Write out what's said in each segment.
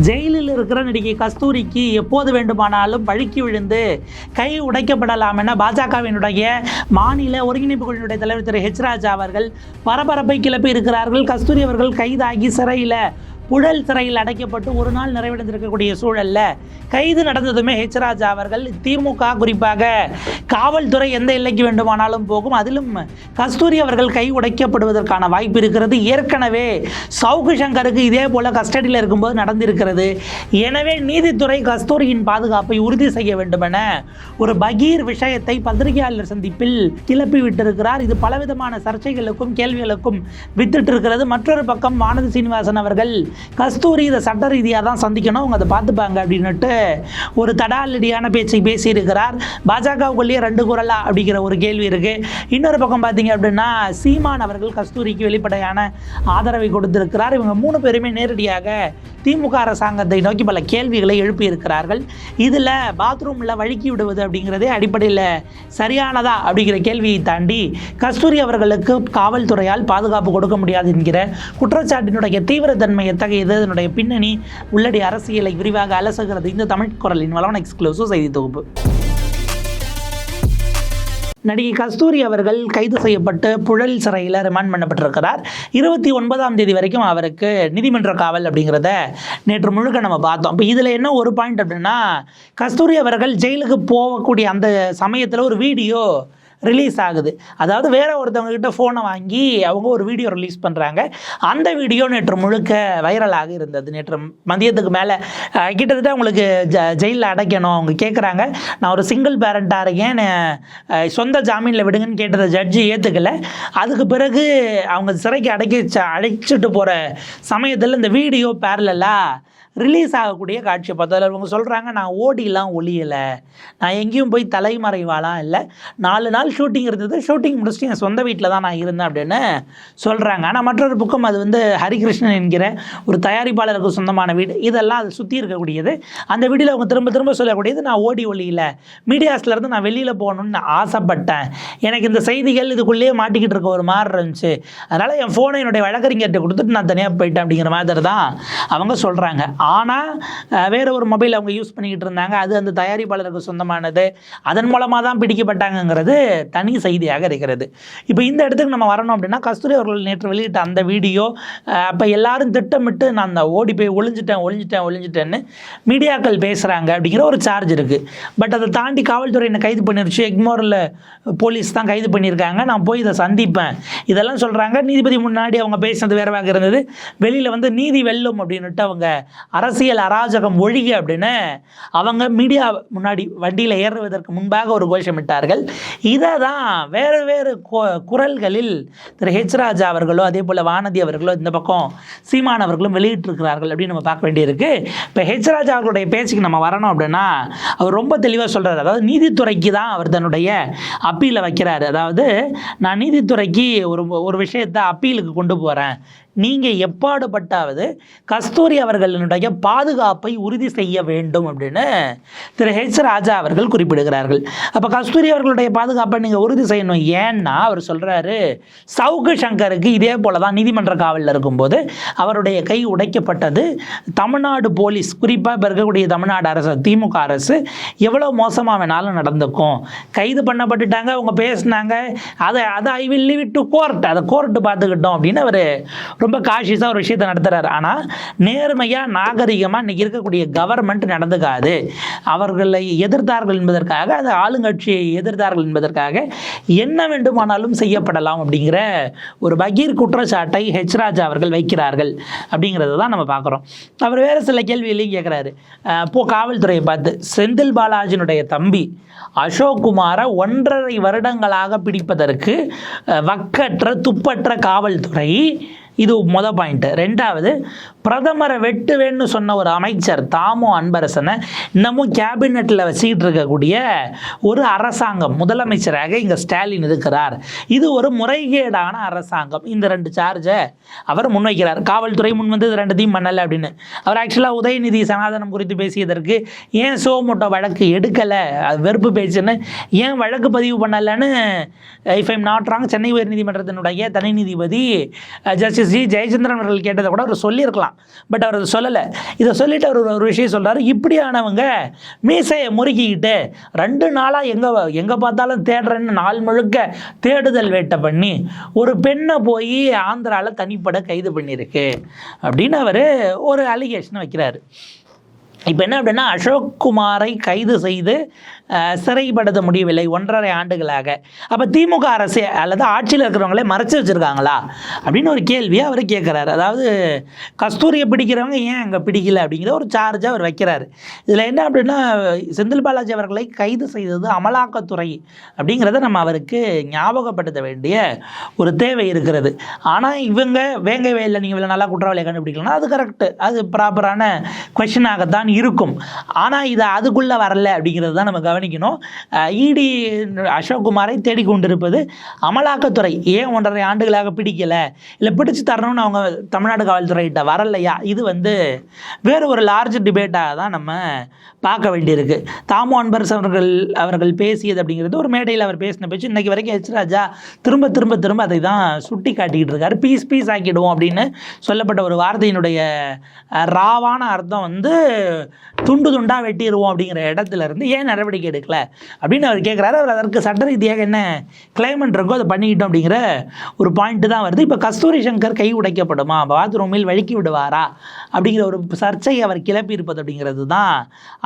ஜெயிலில் இருக்கிற நடிகை கஸ்தூரிக்கு எப்போது வேண்டுமானாலும் வழுக்கி விழுந்து கை உடைக்கப்படலாம் என பாஜகவினுடைய மாநில ஒருங்கிணைப்பு குழுவினுடைய தலைவர் திரு ஹெச் ராஜா அவர்கள் பரபரப்பை கிளப்பி இருக்கிறார்கள். கஸ்தூரி அவர்கள் கைதாகி சிறையில் புழல் சிறையில் அடைக்கப்பட்டு ஒரு நாள் நிறைவடைந்திருக்கக்கூடிய சூழல்ல கைது நடந்ததுமே ஹெச் ராஜா அவர்கள் திமுக குறிப்பாக. காவல்துறை எந்த எல்லைக்கு வேண்டுமானாலும் போகும். அதிலும் கஸ்தூரி அவர்கள் கை உடைக்கப்படுவதற்கான வாய்ப்பு இருக்கிறது. ஏற்கனவே சவுக்கு சங்கருக்கு இதே போல கஸ்டடியில் இருக்கும்போது நடந்திருக்கிறது. எனவே நீதித்துறை கஸ்தூரியின் பாதுகாப்பை உறுதி செய்ய வேண்டும் என ஒரு பகீர் விஷயத்தை பத்திரிகையாளர் சந்திப்பில் கிளப்பி விட்டிருக்கிறார் இது பலவிதமான சர்ச்சைகளுக்கும் கேள்விகளுக்கும் வித்துட்டு இருக்கிறது மற்றொரு பக்கம் வானதி சீனிவாசன் அவர்கள் கஸ்தூரி இதை சட்ட ரீதியாக தான் சந்திக்கணும் அவங்க அதை பார்த்துப்பாங்க அப்படின்னுட்டு ஒரு தடாலடியான பேச்சை பேசியிருக்கிறார். பாஜகவுக்குள்ளேயே ரெண்டு குரலா அப்படிங்கிற ஒரு கேள்வி இருக்கு. இன்னொரு பக்கம் பார்த்தீங்க அப்படின்னா சீமான் அவர்கள் கஸ்தூரிக்கு வெளிப்படையான ஆதரவை கொடுத்திருக்கிறார். இவங்க மூணு பேருமே நேரடியாக திமுக அரசாங்கத்தை நோக்கி பல கேள்விகளை எழுப்பியிருக்கிறார்கள். இதில் பாத்ரூமில் வழுக்கி விடுவது அப்படிங்கிறதே அடிப்படையில் சரியானதா அப்படிங்கிற கேள்வியை தாண்டி கஸ்தூரி அவர்களுக்கு காவல்துறையால் பாதுகாப்பு கொடுக்க முடியாது என்கிற குற்றச்சாட்டினுடைய தீவிரத்தன்மை எத்தகையது இதனுடைய பின்னணி உள்ளடி அரசியலை விரிவாக அலசுகிறது. இந்த தமிழ் குரலின் வளவன எக்ஸ்க்ளூசிவ் செய்தி தொகுப்பு. நடிகை கஸ்தூரி அவர்கள் கைது செய்யப்பட்டு புழல் சிறையில் ரிமாண்ட் பண்ணப்பட்டிருக்கிறார். இருபத்தி ஒன்பதாம் தேதி வரைக்கும் அவருக்கு நீதிமன்ற காவல் அப்படிங்கிறத நேற்று முழுக்க நம்ம பார்த்தோம். இப்போ இதில் என்ன ஒரு பாயிண்ட் அப்படின்னா கஸ்தூரி அவர்கள் ஜெயிலுக்கு போகக்கூடிய அந்த சமயத்தில் ஒரு வீடியோ ரிலீஸ் ஆகுது. அதாவது வேற ஒருத்தவங்க கிட்ட ஃபோனை வாங்கி அவங்க ஒரு வீடியோ ரிலீஸ் பண்ணுறாங்க அந்த வீடியோ நேற்று முழுக்க வைரலாக இருந்தது. நேற்று மதியத்துக்கு மேலே கிட்டத்தட்ட அவங்களுக்கு ஜ ஜெயிலில் அடைக்கணும். அவங்க கேட்குறாங்க நான் ஒரு சிங்கிள் பேரண்ட்டாக இருக்கேன். சொந்த ஜாமீனில் விடுங்கன்னு கேட்டதை ஜட்ஜி ஏற்றுக்கல அதுக்கு பிறகு அவங்க சிறைக்கு அடைக்க அழைச்சிட்டு போகிற சமயத்தில் இந்த வீடியோ பேரலாக ரிலீஸ் ஆகக்கூடிய காட்சியை பார்த்தா. அதில் இவங்க சொல்கிறாங்க நான் ஓடிலாம் ஒளியலை. நான் எங்கேயும் போய் தலைமறைவாலாம் இல்லை. நாலு நாள் ஷூட்டிங் இருந்தது. ஷூட்டிங் முடிச்சுட்டு என் சொந்த வீட்டில் தான் நான் இருந்தேன் அப்படின்னு சொல்கிறாங்க ஆனால் மற்றொரு புக்கம் அது வந்து ஹரிகிருஷ்ணன் என்கிற ஒரு தயாரிப்பாளருக்கு சொந்தமான வீடு. இதெல்லாம் அது சுற்றி இருக்கக்கூடியது. அந்த வீடியோவில் அவங்க திரும்ப திரும்ப சொல்லக்கூடியது நான் ஓடி ஒளியில். மீடியாஸ்லேருந்து நான் வெளியில் போகணும்னு நான் ஆசைப்பட்டேன். எனக்கு இந்த செய்திகள் இதுக்குள்ளேயே மாட்டிக்கிட்டு இருக்க ஒரு மாதிரி இருந்துச்சு. அதனால் என் ஃபோனை என்னுடைய வழக்கறிஞர்கிட்ட கொடுத்துட்டு நான் தனியாக போயிட்டேன் அப்படிங்கிற மாதிரி தான் அவங்க சொல்கிறாங்க ஆனால் வேறு ஒரு மொபைல் அவங்க யூஸ் பண்ணிக்கிட்டு இருந்தாங்க. அது அந்த தயாரிப்பாளருக்கு சொந்தமானது. அதன் மூலமாக தான் பிடிக்கப்பட்டாங்கங்கிறது தனி செய்தியாக இருக்கிறது. இப்போ இந்த இடத்துக்கு நம்ம வரணும் அப்படின்னா கஸ்தூரி அவர்கள் நேற்று வெளியிட்ட அந்த வீடியோ அப்போ எல்லாரும் திட்டமிட்டு நான் அந்த ஓடி போய் ஒளிஞ்சிட்டேன் ஒளிஞ்சிட்டேன் ஒளிஞ்சிட்டேன்னு மீடியாக்கள் பேசுகிறாங்க அப்படிங்கிற ஒரு சார்ஜ் இருக்குது பட் அதை தாண்டி காவல்துறை என்னை கைது பண்ணிருச்சு? எக்மோரில் போலீஸ் தான் கைது பண்ணியிருக்காங்க. நான் போய் இதை சந்திப்பேன். இதெல்லாம் சொல்கிறாங்க நீதிபதி முன்னாடி அவங்க பேசினது வேறவாக இருந்தது. வெளியில் வந்து நீதி வெல்லும் அப்படின்னுட்டு அவங்க அரசியல் அராஜகம் ஒழிக அப்படின்னு அவங்க மீடியா முன்னாடி வண்டியில் ஏறுவதற்கு முன்பாக ஒரு கோஷமிட்டார்கள். இதை தான் வேறு வேறு கு- குரல்களில் திரு ஹெச் ராஜா அவர்களோ அதே போல் வானதி அவர்களோ இந்த பக்கம் சீமான் அவர்களும் வெளியிட்டிருக்கிறார்கள் அப்படின்னு நம்ம பார்க்க வேண்டியிருக்கு. இப்போ ஹெச் ராஜா அவர்களுடைய பேச்சுக்கு நம்ம வரணும் அப்படின்னா அவர் ரொம்ப தெளிவாக சொல்கிறார் அதாவது நீதித்துறைக்கு தான் அவர் தன்னுடைய அப்பீலை வைக்கிறார். அதாவது நான் நீதித்துறைக்கு ஒரு ஒரு விஷயத்தை அப்பீலுக்கு கொண்டு போகிறேன் நீங்கள் எப்பாடுபட்டாவது கஸ்தூரி அவர்களினுடைய பாதுகாப்பை உறுதி செய்ய வேண்டும் அப்படின்னு திரு ஹெச் ராஜா அவர்கள் குறிப்பிடுகிறார்கள். அப்போ கஸ்தூரி அவர்களுடைய பாதுகாப்பை நீங்கள் உறுதி செய்யணும். ஏன்னா அவர் சொல்கிறாரு சவுக்கு சங்கருக்கு இதே போல தான் நீதிமன்ற காவலில் இருக்கும்போது அவருடைய கை உடைக்கப்பட்டது. தமிழ்நாடு போலீஸ் குறிப்பாக இப்போ இருக்கக்கூடிய தமிழ்நாடு அரசு திமுக அரசு எவ்வளோ மோசமாக வேணாலும் நடந்துக்கும். கைது பண்ணப்பட்டுட்டாங்க அவங்க பேசினாங்க. அதை அதை I will leave to court அதை கோர்ட்டு பார்த்துக்கிட்டோம் அப்படின்னு அவர் ரொம்ப காஷியஸாக ஒரு விஷயத்தை நடத்துகிறார் ஆனால் நேர்மையாக நாகரிகமாக இன்னைக்கு இருக்கக்கூடிய கவர்மெண்ட் நடந்துக்காது. அவர்களை எதிர்த்தார்கள் என்பதற்காக அது ஆளுங்கட்சியை எதிர்த்தார்கள் என்பதற்காக என்ன வேண்டுமானாலும் செய்யப்படலாம் அப்படிங்கிற ஒரு பகீர் குற்றச்சாட்டை ஹெச் ராஜா அவர்கள் வைக்கிறார்கள் அப்படிங்கிறத தான் நம்ம பார்க்குறோம். அவர் வேறு சில கேள்விகளையும் கேட்குறாரு. போ காவல்துறையை பார்த்து செந்தில் பாலாஜினுடைய தம்பி அசோக் குமாரை ஒன்றரை வருடங்களாக பிடிப்பதற்கு வக்கற்ற துப்பற்ற காவல்துறை இது மொதல் பாயிண்ட்டு ரெண்டாவது பிரதமரை வெட்டுவேன்னு சொன்ன ஒரு அமைச்சர் தாமோ அன்பரசனை இன்னமும் கேபினெட்டில் வச்சுக்கிட்டு இருக்கக்கூடிய ஒரு அரசாங்கம் முதலமைச்சராக இங்கே ஸ்டாலின் இருக்கிறார். இது ஒரு முறைகேடான அரசாங்கம். இந்த ரெண்டு சார்ஜை அவர் முன்வைக்கிறார். காவல்துறை முன் வந்து இது ரெண்டுத்தையும் பண்ணலை அப்படின்னு. அவர் ஆக்சுவலாக உதயநிதி சனாதனம் குறித்து பேசியதற்கு ஏன் சோமோட்டோ வழக்கு எடுக்கலை? அது வெறுப்பு பேச்சுன்னு ஏன் வழக்கு பதிவு பண்ணலைன்னு if I'm not wrong Chennai உயர்நீதிமன்றத்தினுடைய தனி நீதிபதி ஜஸ்டிஸ் ஜஸ்டிஸ் ஜி ஜெயச்சந்திரன் அவர்கள் கேட்டதை கூட அவர் சொல்லியிருக்கலாம். பட் அவர் சொல்லலை. இதை சொல்லிட்டு அவர் ஒரு விஷயம் சொல்கிறார் இப்படியானவங்க மீசையை முறுக்கிக்கிட்டு ரெண்டு நாளாக எங்கே எங்கே பார்த்தாலும் தேடுறேன்னு நாள் முழுக்க தேடுதல் வேட்டை பண்ணி ஒரு பெண்ணை போய் ஆந்திராவில் தனிப்பட கைது பண்ணியிருக்கு. அப்படின்னு அவர் ஒரு அலிகேஷன் வைக்கிறாரு. இப்போ என்ன அப்படின்னா அசோக் குமாரை கைது செய்து சிறைப்படுத்த முடியவில்லை ஒன்றரை ஆண்டுகளாக. அப்போ திமுக அரசு அல்லது ஆட்சியில் இருக்கிறவங்களே மறைச்சி வச்சுருக்காங்களா? அப்படின்னு ஒரு கேள்வியை அவர் கேட்குறாரு அதாவது கஸ்தூரியை பிடிக்கிறவங்க ஏன் அங்கே பிடிக்கல அப்படிங்கிற ஒரு சார்ஜை அவர் வைக்கிறாரு. இதில் என்ன அப்படின்னா செந்தில் பாலாஜி அவர்களை கைது செய்தது அமலாக்கத்துறை அப்படிங்கிறத நம்ம அவருக்கு ஞாபகப்படுத்த வேண்டிய ஒரு தேவை இருக்கிறது. ஆனால் இவங்க வேங்கை வயலில் நீங்கள் இவ்வளோ நல்லா குற்றவாளியை கண்டுபிடிக்கலன்னா அது கரெக்டு அது ப்ராப்பரான கொஷனாகத்தான் இருக்கும். ஆனால் இது அதுக்குள்ளே வரல அப்படிங்கிறது தான் நம்ம கவனிக்கணும். இடி அசோக்குமாரை தேடிக்கொண்டிருப்பது அமலாக்கத்துறை. ஏன் ஒன்றரை ஆண்டுகளாக பிடிக்கல? இல்லை பிடிச்சு தரணும்னு அவங்க தமிழ்நாடு காவல்துறைகிட்ட வரலையா? இது வந்து வேறு ஒரு லார்ஜ் டிபேட்டாக தான் நம்ம பார்க்க வேண்டியிருக்கு. தாமோ அன்பரசு அவர்கள் அவர்கள் பேசியது அப்படிங்கிறது ஒரு மேடையில் அவர் பேசின பேச்சு. இன்னைக்கு வரைக்கும் எச் ராஜா திரும்ப திரும்ப திரும்ப அதை தான் சுட்டி காட்டிக்கிட்டு இருக்காரு. பீஸ் பீஸ் ஆக்கிடுவோம் அப்படின்னு சொல்லப்பட்ட ஒரு வார்த்தையினுடைய ராவான அர்த்தம் வந்து துண்டு துண்டாக வெட்டிடுவோம் அப்படிங்கிற இடத்துல இருந்து ஏன் நடவடிக்கை எடுக்கல அப்படின்னு அவர் கேட்குறாரு அவர் அதற்கு சட்ட ரீதியாக என்ன கிளைமெண்ட் இருக்கோ அதை பண்ணிக்கிட்டோம் அப்படிங்கிற ஒரு பாயிண்ட் தான் வருது. இப்போ கஸ்தூரி சங்கர் கை உடைக்கப்படுமா? பாத்ரூமில் வழுக்கி விடுவாரா? அப்படிங்கிற ஒரு சர்ச்சை அவர் கிளப்பி இருப்பது அப்படிங்கிறது தான்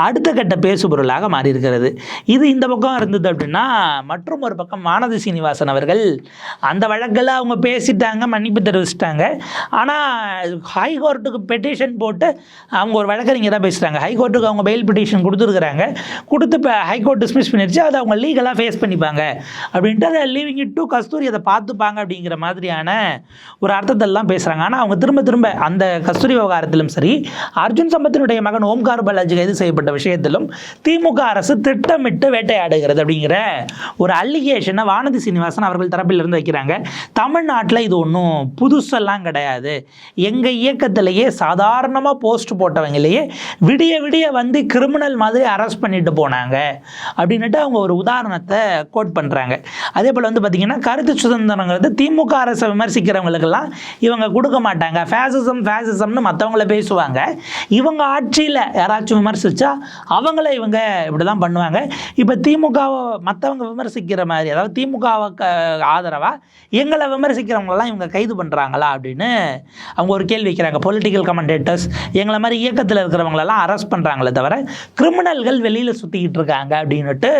அடுத்த கட்ட பேசுபொருளாக மாறியிருக்கிறது. இது இந்த பக்கம் இருந்தது அப்படின்னா மற்றும் ஒரு பக்கம் மானதி சீனிவாசன் அவர்கள் அந்த வழக்கில் அவங்க பேசிட்டாங்க மன்னிப்பு தெரிவிச்சிட்டாங்க. ஆனால் ஹைகோர்ட்டுக்கு பெட்டிஷன் போட்டு அவங்க ஒரு வழக்கறிஞராக பேசுகிறாங்க ஹைகோர்ட்டுக்கு அவங்க பெயில் பெட்டிஷன் கொடுத்துருக்குறாங்க. கொடுத்து இப்போ ஹைகோர்ட் டிஸ்மிஸ் பண்ணிருச்சு. அதை அவங்க லீகலாக ஃபேஸ் பண்ணிப்பாங்க. அப்படின்ட்டு அதை லீவிங் இட் டு கஸ்தூரி அதை பார்த்துப்பாங்க அப்படிங்கிற மாதிரியான ஒரு அர்த்தத்தெல்லாம் பேசுகிறாங்க ஆனால் அவங்க திரும்ப திரும்ப அந்த கஸ்தூரி விவகாரத்திலும் சரி அர்ஜுன் சம்பத்தினுடைய மகன் ஓம்கார் பாலாஜி கைது செய்யப்பட்ட விஷயத்திலும் திமுக அரசு திட்டமிட்டு வேட்டையாடுகிறது அப்படிங்கிற ஒரு அல்லிகேஷனை வானதி சீனிவாசன் அவர்கள் தரப்பிலிருந்து வைக்கிறாங்க. தமிழ்நாட்டில் இது ஒன்றும் புதுசெல்லாம் கிடையாது. எங்கள் இயக்கத்திலேயே சாதாரணமாக போஸ்ட் போட்டவங்களையே விடிய விடிய வந்து கிரிமினல் மாதிரி அரெஸ்ட் பண்ணிட்டு போனாங்க. அப்படின்னுட்டு அவங்க ஒரு உதாரணத்தை கோட் பண்ணுறாங்க அதே போல் வந்து பார்த்திங்கன்னா கருத்து சுதந்திரங்கிறது திமுக அரசை விமர்சிக்கிறவங்களுக்கெல்லாம் இவங்க கொடுக்க மாட்டாங்க. ஃபேசிசம் ஃபேசிசம்னு மற்றவங்கள பேசுவாங்க. இவங்க ஆட்சியில் யாராச்சும் விமர்சித்தா அவங்கள இவங்க இப்படி தான் பண்ணுவாங்க. இப்போ திமுகவை மற்றவங்க விமர்சிக்கிற மாதிரி அதாவது திமுகவுக்கு ஆதரவாக எங்களை விமர்சிக்கிறவங்களெல்லாம் இவங்க கைது பண்ணுறாங்களா அப்படின்னு அவங்க ஒரு கேள்வி வைக்கிறாங்க. பொலிட்டிக்கல் கமெண்டேட்டர்ஸ் எங்களை மாதிரி இயக்கத்தில் இருக்கிறவங்களெல்லாம் அரெஸ்ட் பண்ணுறாங்களே தவிர கிரிமினல்கள் வெளியில் சுற்றிக்கிட்டு இருக்காங்க. அப்படின்னுட்டு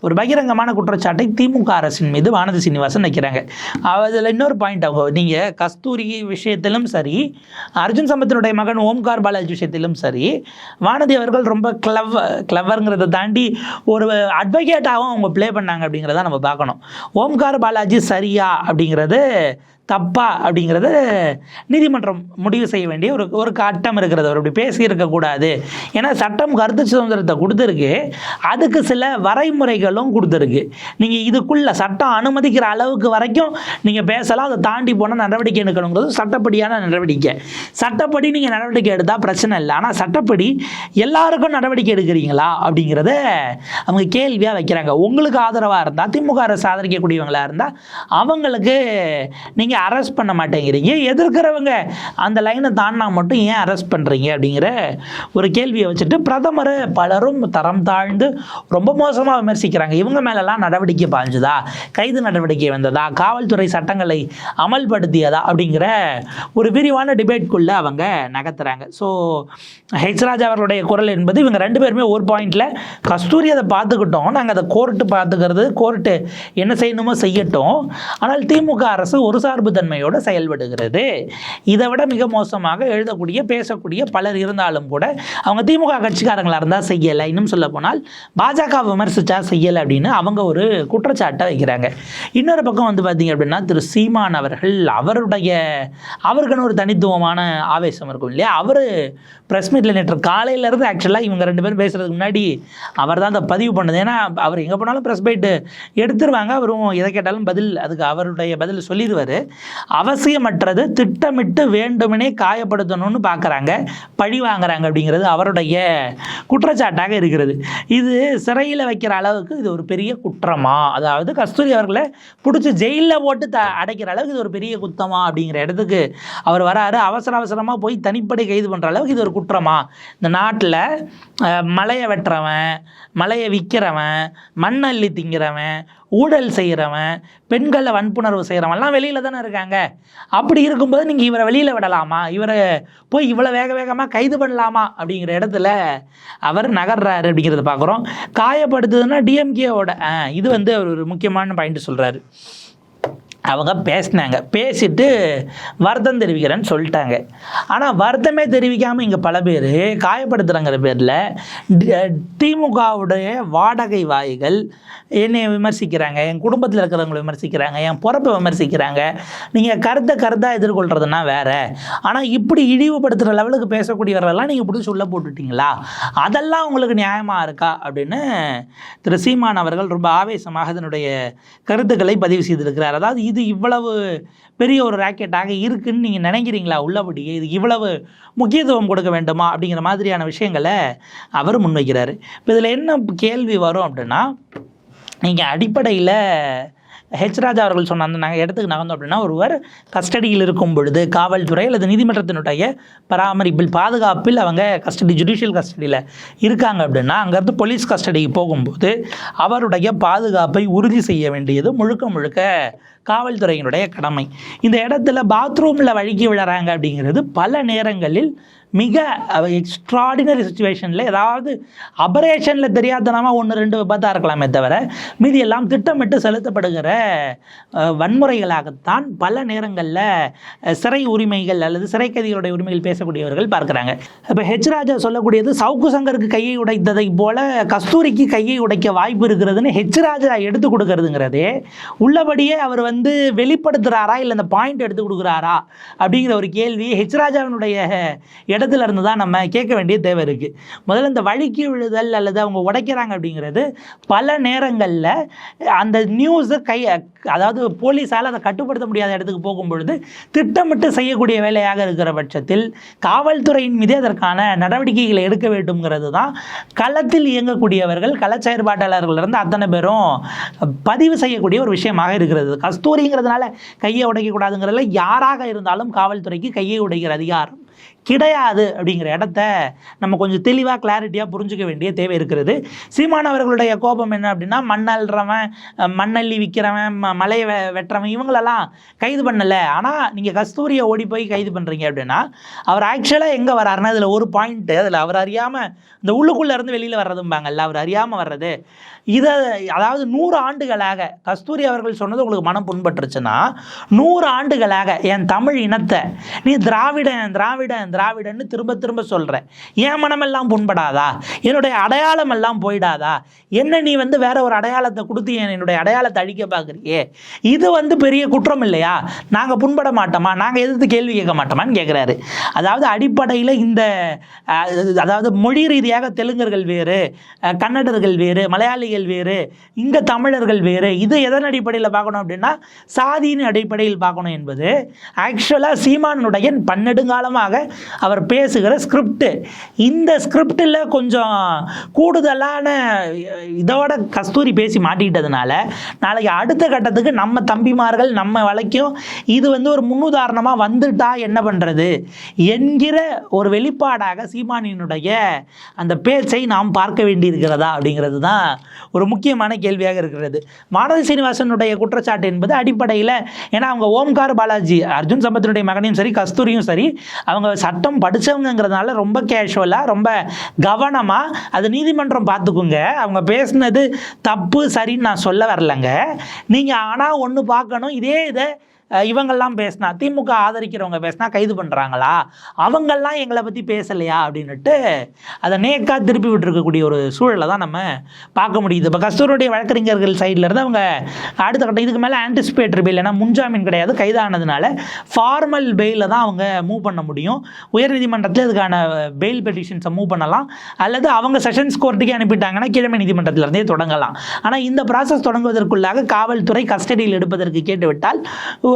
ஒரு பகிரங்கமான குற்றச்சாட்டை திமுக அரசின் மீது வானதி சீனிவாசன் வைக்கிறாங்க. அதில் இன்னொரு பாயிண்ட் அவங்க நீங்கள் கஸ்தூரி விஷயத்திலும் சரி அர்ஜுன் சம்பத்தினுடைய மகன் ஓம்கார் பாலாஜி விஷயத்திலும் சரி வானதி அவர்கள் ரொம்ப கிளவ் கிளவருங்கிறத தாண்டி ஒரு அட்வொகேட்டாகவும் அவங்க ப்ளே பண்ணாங்க அப்படிங்கிறத நம்ம பார்க்கணும். ஓம்கார் பாலாஜி சரியா அப்படிங்கிறது தப்பா அப்படிங்கிறது நீதிமன்றம் முடிவு செய்ய வேண்டிய ஒரு ஒரு கட்டம் இருக்கிறது. அவர் அப்படி பேசி இருக்கக்கூடாது ஏன்னா சட்டம் கருத்து சுதந்திரத்தை கொடுத்துருக்கு. அதுக்கு சில வரைமுறைகளும் கொடுத்துருக்கு. நீங்கள் இதுக்குள்ள சட்டம் அனுமதிக்கிற அளவுக்கு வரைக்கும் நீங்கள் பேசலாம். அதை தாண்டி போனால் நடவடிக்கை எடுக்கணுங்கிறது சட்டப்படியான நடவடிக்கை. சட்டப்படி நீங்கள் நடவடிக்கை எடுத்தால் பிரச்சனை இல்லை. ஆனால் சட்டப்படி எல்லாருக்கும் நடவடிக்கை எடுக்கிறீங்களா அப்படிங்கிறத அவங்க கேள்வியாக வைக்கிறாங்க. உங்களுக்கு ஆதரவாக இருந்தால் திமுக அரசு ஆதரிக்கக்கூடியவங்களாக இருந்தால் அவங்களுக்கு நீங்கள் அரெஸ்ட் பண்ண மாட்டேங்கிறீங்க. எதிர்க்கிறவங்க? அந்த லைனை தாண்டினா மட்டும் ஏன் அரெஸ்ட் பண்ணுறீங்க அப்படிங்கிற ஒரு கேள்வியை வச்சுட்டு பிரதமர் பலரும் தரம் தாழ்ந்து ரொம்ப மோசமாக விமர்சிக்கிறாங்க. இவங்க மேலெல்லாம் நடவடிக்கை பாய்ஞ்சுதா? கைது நடவடிக்கை வந்ததா? காவல்துறை சட்டங்களை அமல்படுத்தியதா? அப்படிங்கிற ஒரு விரிவான டிபேட்குள்ளே அவங்க நகர்த்துறாங்க. ஸோ ஹெச்ராஜ் அவர்களுடைய குரல் என்பது இவங்க ரெண்டு பேருமே ஒரு பாயிண்டில் கஸ்தூரி அதை பார்த்துக்கிட்டோம். நாங்கள் அதை கோர்ட்டு பார்த்துக்கிறது கோர்ட்டு என்ன செய்யணுமோ செய்யட்டும். ஆனால் திமுக அரசு ஒரு சார்பு தன்மையோடு செயல்படுகிறது. இதை விட மிக மோசமாக எழுதக்கூடிய பேசக்கூடிய பலர் இருந்தாலும் கூட அவங்க திமுக கட்சிக்காரங்களாக இருந்தால் செய்யலை. இன்னும் சொல்ல போனால் பாஜக விமர்சித்தா செய்யலை அப்படின்னு அவங்க ஒரு குற்றச்சாட்டை வைக்கிறாங்க. இன்னொரு பக்கம் வந்து பார்த்தீங்க அப்படின்னா திரு சீமான் அவர்கள் அவருடைய அவருக்குன்னு ஒரு தனித்துவமான ஆவேசம் இருக்கும் இல்லையா? அவர் ப்ரெஸ் மீட்டில் நேற்று காலையிலேருந்து ஆக்சுவலாக இவங்க ரெண்டு பேரும் பேசுகிறதுக்கு முன்னாடி அவர் தான் அதை பதிவு பண்ணது. ஏன்னா அவர் எங்கே போனாலும் ப்ரெஸ் பைட்டு எடுத்துருவாங்க. அவரும் எதை கேட்டாலும் பதில் அதுக்கு அவருடைய பதில் சொல்லிடுவார். அவசியமற்றது திட்டமிட்டு வேண்டுமெனே காயப்படுத்தணும்னு பார்க்குறாங்க பழி வாங்குறாங்க அப்படிங்கிறது அவருடைய குற்றச்சாட்டாக இருக்கிறது. இது சிறையில் வைக்கிற அளவுக்கு இது ஒரு பெரிய குற்றமா? அதாவது கஸ்தூரி அவர்களை பிடிச்சி ஜெயிலில் போட்டு த அடைக்கிற அளவுக்கு இது ஒரு பெரிய குத்தமா அப்படிங்கிற இடத்துக்கு அவர் வராரு. அவசர அவசரமாக போய் தனிப்படை கைது பண்ணுற அளவுக்கு இது ஒரு குற்றமா? இந்த நாட்டில் மலையை வெட்டுறவன் மலையை விற்கிறவன் மண் அள்ளி திங்கிறவன் ஊழல் செய்கிறவன் பெண்களை வன்புணர்வு செய்கிறவன்லாம் வெளியில் தானே இருக்காங்க. அப்படி இருக்கும்போது நீங்கள் இவரை வெளியில் விடலாமா? இவரை போய் இவ்வளோ வேக வேகமாக கைது பண்ணலாமா? அப்படிங்கிற இடத்துல அவர் நகர்றாரு அப்படிங்கிறத பார்க்குறோம். காயப்படுத்துதுன்னா டிஎம்கேவோட இது வந்து அவர் ஒரு முக்கியமான பாயிண்ட் சொல்கிறாரு அவங்க பேசினாங்க. பேசிட்டு வருத்தம் தெரிவிக்கிறேன்னு சொல்லிட்டாங்க. ஆனால் வருத்தமே தெரிவிக்காமல் இங்கே பல பேர் காயப்படுத்துகிறாங்கிற பேரில் திமுகவுடைய வாடகை வாய்கள் என்னை விமர்சிக்கிறாங்க என் குடும்பத்தில் இருக்கிறவங்களை விமர்சிக்கிறாங்க என் பிறப்பை விமர்சிக்கிறாங்க. நீங்கள் கருத்தை கருத்தாக எதிர்கொள்கிறதுனா வேற. ஆனால் இப்படி இழிவுபடுத்துகிற லெவலுக்கு பேசக்கூடியவர்களெல்லாம் நீங்கள் இப்படி சொல்ல போட்டுட்டீங்களா? அதெல்லாம் உங்களுக்கு நியாயமாக இருக்கா? அப்படின்னு திரு சீமான் அவர்கள் ரொம்ப ஆவேசமாக அதனுடைய கருத்துக்களை பதிவு செய்திருக்கிறார். அதாவது இது இவ்வளவு பெரிய ஒரு ராக்கெட்டாக இருக்குன்னு நீங்கள் நினைக்கிறீங்களா உள்ளபடியே இது இவ்வளவு முக்கியத்துவம் கொடுக்க வேண்டுமா? அப்படிங்கிற மாதிரியான விஷயங்களை அவர் முன்வைக்கிறார். இப்போ இதில் என்ன கேள்வி வரும் அப்படின்னா நீங்கள் அடிப்படையில் ஹெச் ராஜா அவர்கள் சொன்ன அந்த நாங்கள் இடத்துக்கு நகர்ந்தோம் அப்படின்னா ஒருவர் கஸ்டடியில் இருக்கும் பொழுது காவல்துறை அல்லது நீதிமன்றத்தினுடைய பராமரிப்பில் பாதுகாப்பில் அவங்க கஸ்டடி ஜுடிஷியல் கஸ்டடியில் இருக்காங்க அப்படின்னா அங்கேருந்து போலீஸ் கஸ்டடிக்கு போகும்போது அவருடைய பாதுகாப்பை உறுதி செய்ய வேண்டியது முழுக்க முழுக்க காவல்துறையினுடைய கடமை. இந்த இடத்துல பாத்ரூமில் வழுக்கி விழறாங்க அப்படிங்கிறது பல நேரங்களில் மிக எக்ஸ்ட்ராடினரி சுச்சுவேஷனில் ஏதாவது அபரேஷனில் தெரியாதனமாக ஒன்று ரெண்டு விபத்தாக இருக்கலாமே தவிர மீதி எல்லாம் திட்டமிட்டு செலுத்தப்படுகிற வன்முறைகளாகத்தான் பல நேரங்களில் சிறை உரிமைகள் அல்லது சிறை கைதிகளுடைய உரிமைகள் பேசக்கூடியவர்கள் பார்க்குறாங்க. இப்போ ஹெச் ராஜா சொல்லக்கூடியது சவுக்கு சங்கருக்கு கையை உடைத்ததை போல கஸ்தூரிக்கு கையை உடைக்க வாய்ப்பு இருக்கிறதுன்னு ஹெச் ராஜா எடுத்து கொடுக்கறதுங்கிறதே உள்ளபடியே அவர் வந்து வெளிப்படுத்துகிறாரா இல்லை அந்த பாயிண்ட் எடுத்து கொடுக்குறாரா அப்படிங்கிற ஒரு கேள்வி ஹெச் ராஜாவினுடைய இடத்துல இருந்து தான் நம்ம கேட்க வேண்டிய தேவை இருக்குது முதல்ல இந்த வழுக்கி விழுதல் அல்லது அவங்க உடைக்கிறாங்க அப்படிங்கிறது பல நேரங்களில் அந்த நியூஸை கை அதாவது போலீஸால் அதை கட்டுப்படுத்த முடியாத இடத்துக்கு போகும் பொழுது திட்டமிட்டு செய்யக்கூடிய வேலையாக இருக்கிற பட்சத்தில் காவல்துறையின் மீது அதற்கான நடவடிக்கைகளை எடுக்க வேண்டும்ங்கிறது தான் களத்தில் இயங்கக்கூடியவர்கள் கள செயற்பாட்டாளர்கள் இருந்து அத்தனை பேரும் பதிவு செய்யக்கூடிய ஒரு விஷயமாக இருக்கிறது. கஸ்தூரிங்கிறதுனால கையை உடைக்கக்கூடாதுங்கிறதுல யாராக இருந்தாலும் காவல்துறைக்கு கையை உடைக்கிற அதிகாரம் கிடையாது அப்படிங்கிற இடத்த நம்ம கொஞ்சம் தெளிவாக கிளாரிட்டியாக புரிஞ்சுக்க வேண்டிய தேவை இருக்கிறது. சீமான் அவர்களுடைய கோபம் என்ன அப்படின்னா மண் மண்ணள்ளி விற்கிறவன் ம மலையை வெ வெட்டுறவன் இவங்களெல்லாம் கைது பண்ணலை. ஆனால் நீங்கள் கஸ்தூரியை ஓடி போய் கைது பண்ணுறீங்க அப்படின்னா அவர் ஆக்சுவலாக எங்கே வராருன்னா அதில் ஒரு பாயிண்ட்டு அதில் அவர் அறியாமல் இந்த உள்ளுக்குள்ளே இருந்து வெளியில் வர்றதும்பாங்கல்ல அவர் அறியாமல் வர்றது. இதை அதாவது நூறு ஆண்டுகளாக கஸ்தூரி அவர்கள் சொன்னது உங்களுக்கு மனம் புண்பட்டுருச்சுன்னா நூறு ஆண்டுகளாக என் தமிழ் இனத்தை நீ திராவிட திராவிட திராவிடன்னு திரும்ப திரும்ப சொல்கிறேன் என் மனமெல்லாம் புண்படாதா? என்னுடைய அடையாளம் எல்லாம் போயிடாதா? என்ன நீ வந்து வேற ஒரு அடையாளத்தை கொடுத்து என்னுடைய அடையாளத்தை அழிக்க பார்க்குறியே? இது வந்து பெரிய குற்றம் இல்லையா? நாங்கள் புண்பட மாட்டோமா? நாங்கள் எதிர்த்து கேள்வி கேட்க மாட்டோமான்னு கேட்குறாரு அதாவது அடிப்படையில் இந்த அதாவது மொழி ரீதியாக தெலுங்கர்கள் வேறு கன்னடர்கள் வேறு மலையாளிகள் வேறு இங்கே தமிழர்கள் வேறு. இது எதன் அடிப்படையில் பார்க்கணும் அப்படின்னா சாதியின் அடிப்படையில் பார்க்கணும் என்பது. ஆக்சுவலாக சீமானுடைய பன்னெடுங்காலமாக அவர் பேசுகிற ஸ்கிரிப்டு இந்த ஸ்கிரிப்டில் கொஞ்சம் கூடுதலான இதோட கஸ்தூரி பேசி மாட்டிக்கிட்டதுனால நாளைக்கு அடுத்த கட்டத்துக்கு நம்ம தம்பிமார்கள் நம்ம வழக்கும் இது வந்து ஒரு முன்னுதாரணமாக வந்துட்டா என்ன பண்ணுறது என்கிற ஒரு வெளிப்பாடாக சீமானியினுடைய அந்த பேச்சை நாம் பார்க்க வேண்டியிருக்கிறதா அப்படிங்கிறது தான் ஒரு முக்கியமான கேள்வியாக இருக்கிறது. மானதி சீனிவாசனுடைய குற்றச்சாட்டு என்பது அடிப்படையில் ஏன்னா அவங்க ஓம்கார் பாலாஜி அர்ஜுன் சம்பத்தினுடைய மகனையும் சரி கஸ்தூரியும் சரி அவங்க சட்டம் படித்தவங்கிறதுனால ரொம்ப கேஷுவலாக ரொம்ப கவனமாக அது நீதிமன்றம் பார்த்துக்குங்க. அவங்க பேசுனது தப்பு சரின்னு நான் சொல்ல வரலங்க. நீங்கள் ஆனால் ஒன்று பார்க்கணும் இதே இதை இவங்கள்லாம் இவங்கெல்லாம் பேசினா திமுக ஆதரிக்கிறவங்க பேசினா கைது பண்ணுறாங்களா அவங்கெல்லாம் எங்களை பற்றி பேசலையா அப்படின்னுட்டு அதை நேக்காக திருப்பி விட்டுருக்கக்கூடிய ஒரு சூழலை தான் நம்ம பார்க்க முடியுது. இப்போ கஸ்தூருடைய வழக்கறிஞர்கள் சைடில் இருந்து அவங்க அடுத்த கட்டம் இதுக்கு மேலே ஆன்டிசிபேட்டரி பெயில் ஏன்னா முன்ஜாமீன் கிடையாது கைதானதுனால ஃபார்மல் பெயிலில் தான் அவங்க மூவ் பண்ண முடியும். உயர்நீதிமன்றத்தில் இதுக்கான பெயில் பெட்டிஷன்ஸை மூவ் பண்ணலாம். அல்லது அவங்க செஷன்ஸ் கோர்ட்டுக்கே அனுப்பிட்டாங்கன்னா கிழமை நீதிமன்றத்திலேருந்தே தொடங்கலாம். ஆனால் இந்த ப்ராசஸ் தொடங்குவதற்குள்ளாக காவல்துறை கஸ்டடியில் எடுப்பதற்கு கேட்டுவிட்டால்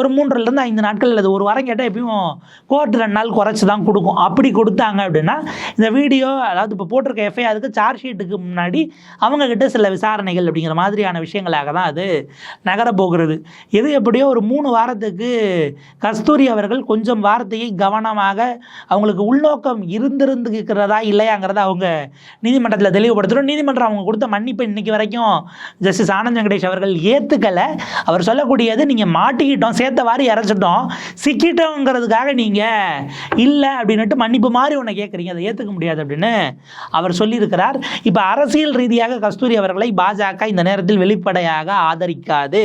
ஒரு மூன்றுலேருந்து ஐந்து நாட்கள் அல்லது ஒரு வாரம் கேட்டால் எப்பயும் கோர்ட் ரெண்டு நாள் குறைச்சி தான் கொடுக்கும். அப்படி கொடுத்தாங்க அப்படின்னா இந்த வீடியோ அதாவது இப்போ போட்டிருக்க எஃப்ஐஆருக்கு சார்ஜ் ஷீட்டுக்கு முன்னாடி அவங்கக்கிட்ட சில விசாரணைகள் அப்படிங்கிற மாதிரியான விஷயங்களாக தான் அது நகரப்போகிறது. எது எப்படியோ ஒரு மூணு வாரத்துக்கு கஸ்தூரி அவர்கள் கொஞ்சம் வார்த்தையை கவனமாக அவங்களுக்கு உள்நோக்கம் இருந்திருந்துக்கிறதா இல்லையாங்கிறத அவங்க நீதிமன்றத்தில் தெளிவுபடுத்துகிறோம் நீதிமன்றம் அவங்க கொடுத்த மன்னிப்பை இன்னைக்கு வரைக்கும் ஜஸ்டிஸ் ஆனந்த் வெங்கடேஷ் அவர்கள் ஏற்றுக்கலை அவர் சொல்லக்கூடியது நீங்கள் மாட்டிக்கிட்டோம் சே ஏற்றவாறு இறச்சிட்டோம். சிக்கிட்டோங்கிறதுக்காக நீங்கள் இல்லை அப்படின்னுட்டு மன்னிப்பு மாதிரி ஒன்று கேட்குறீங்க அதை ஏற்றுக்க முடியாது அப்படின்னு அவர் சொல்லியிருக்கிறார். இப்போ அரசியல் ரீதியாக கஸ்தூரி அவர்களை பாஜக இந்த நேரத்தில் வெளிப்படையாக ஆதரிக்காது.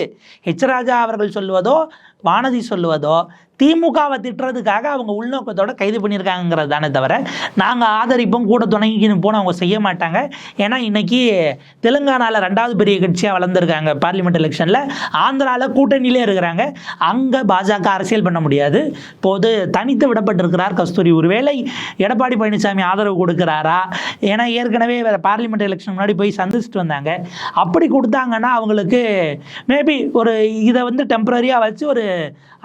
ஹெச் ராஜா அவர்கள் சொல்லுவதோ வானதி சொல்லுவதோ திமுகவை திட்டுறதுக்காக அவங்க உள்நோக்கத்தோட கைது பண்ணியிருக்காங்கிறது தானே தவிர நாங்கள் ஆதரிப்போம் கூட துணைக்கின்னு போன அவங்க செய்ய மாட்டாங்க. ஏன்னா இன்றைக்கி தெலுங்கானாவில் ரெண்டாவது பெரிய கட்சியாக வளர்ந்துருக்காங்க பார்லிமெண்ட் எலெக்ஷனில். ஆந்திராவில் கூட்டணியிலே இருக்கிறாங்க. அங்கே பாஜக அரசியல் பண்ண முடியாது. இப்போது தனித்து விடப்பட்டிருக்கிறார் கஸ்தூரி. ஒருவேளை எடப்பாடி பழனிசாமி ஆதரவு கொடுக்குறாரா? ஏன்னா ஏற்கனவே வேறு பார்லிமெண்ட் எலெக்ஷன் முன்னாடி போய் சந்திச்சுட்டு வந்தாங்க. அப்படி கொடுத்தாங்கன்னா அவங்களுக்கு மேபி ஒரு இதை வந்து டெம்பரரியாக வச்சு ஒரு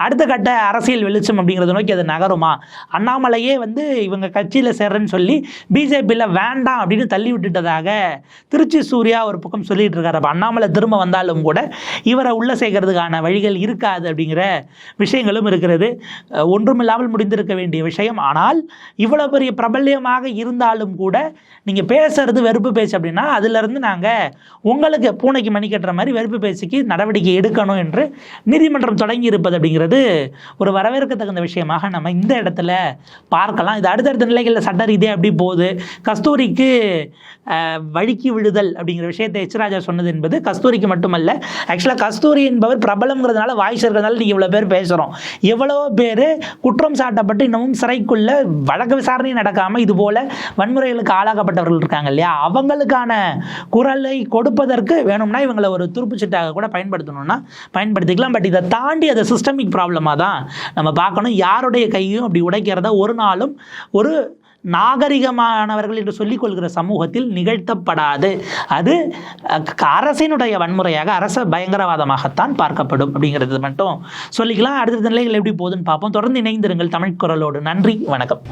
அடுத்த கட்ட அரசியல் வெளிச்சம் அப்படிங்கிறத நோக்கி அது நகருமா? அண்ணாமலையே வந்து இவங்க கட்சியில் சேர்றேன்னு சொல்லி பிஜேபியில் வேண்டாம் அப்படின்னு தள்ளி விட்டுட்டதாக திருச்சி சூர்யா ஒரு பக்கம் சொல்லிட்டு இருக்காரு. அப்போ அண்ணாமலை திரும்ப வந்தாலும் கூட இவரை உள்ள சேர்க்கறதுக்கான வழிகள் இருக்காது அப்படிங்கிற விஷயங்களும் இருக்கிறது. ஒன்றுமில்லாமல் முடிந்திருக்க வேண்டிய விஷயம். ஆனால் இவ்வளோ பெரிய பிரபல்யமாக இருந்தாலும் கூட நீங்கள் பேசுறது வெறுப்பு பேச்சு அப்படின்னா அதுலேருந்து நாங்கள் உங்களுக்கு பூனைக்கு மணி கட்டுற மாதிரி வெறுப்பு பேச்சுக்கு நடவடிக்கை எடுக்கணும் என்று நீதிமன்றம் தொடங்கி இருப்பது அப்படிங்கிறது ஒரு வரவேற்கத்தகுந்த விஷயமாக நம்ம இந்த இடத்துல பார்க்கலாம். இது அடுத்தடுத்த நிலைகளில் சட்ட ரீதியாக எப்படி போகுது? கஸ்தூரிக்கு வழுக்கி விழுதல் அப்படிங்கிற விஷயத்தை எச்ராஜா சொன்னது என்பது கஸ்தூரிக்கு மட்டுமல்ல ஆக்சுவலாக கஸ்தூரி என்பவர் பிரபலங்கிறதுனால வாய்ஸ் இருக்கிறதுனால நீங்கள் இவ்வளோ பேர் பேசுகிறோம் எவ்வளோ பேர் குற்றம் சாட்டப்பட்டு இன்னமும் சிறைக்குள்ள வழக்கு விசாரணை நடக்காமல் இது போல வன்முறைகளுக்கு ஆளாக்கப்பட்டவர்கள் இருக்காங்க இல்லையா? அவங்களுக்கான குரலை கொடுப்பதற்கு வேணும்னா இவங்களை ஒரு துருப்புச்சீட்டாக கூட பயன்படுத்தணும்னா பயன்படுத்திக்கலாம். பட் இதை தாண்டி அது சிஸ்டமிக் ப்ராப்ளமாக தான் நம்ம பார்க்கணும். யாருடைய கையும் அப்படி உடைக்கிறத ஒரு நாளும் ஒரு நாகரிகமானவர்கள் என்று சொல்லிக் கொள்கிற சமூகத்தில் நிகழ்த்தப்படாது. அது அரசினுடைய வன்முறையாக அரச பயங்கரவாதமாகத்தான் பார்க்கப்படும் அப்படிங்கிறது மட்டும் சொல்லிக்கலாம். அடுத்த நிலைகள் எப்படி போகுதுன்னு பார்ப்போம். தொடர்ந்து இணைந்திருங்கள் தமிழ் குரலோடு. நன்றி வணக்கம்.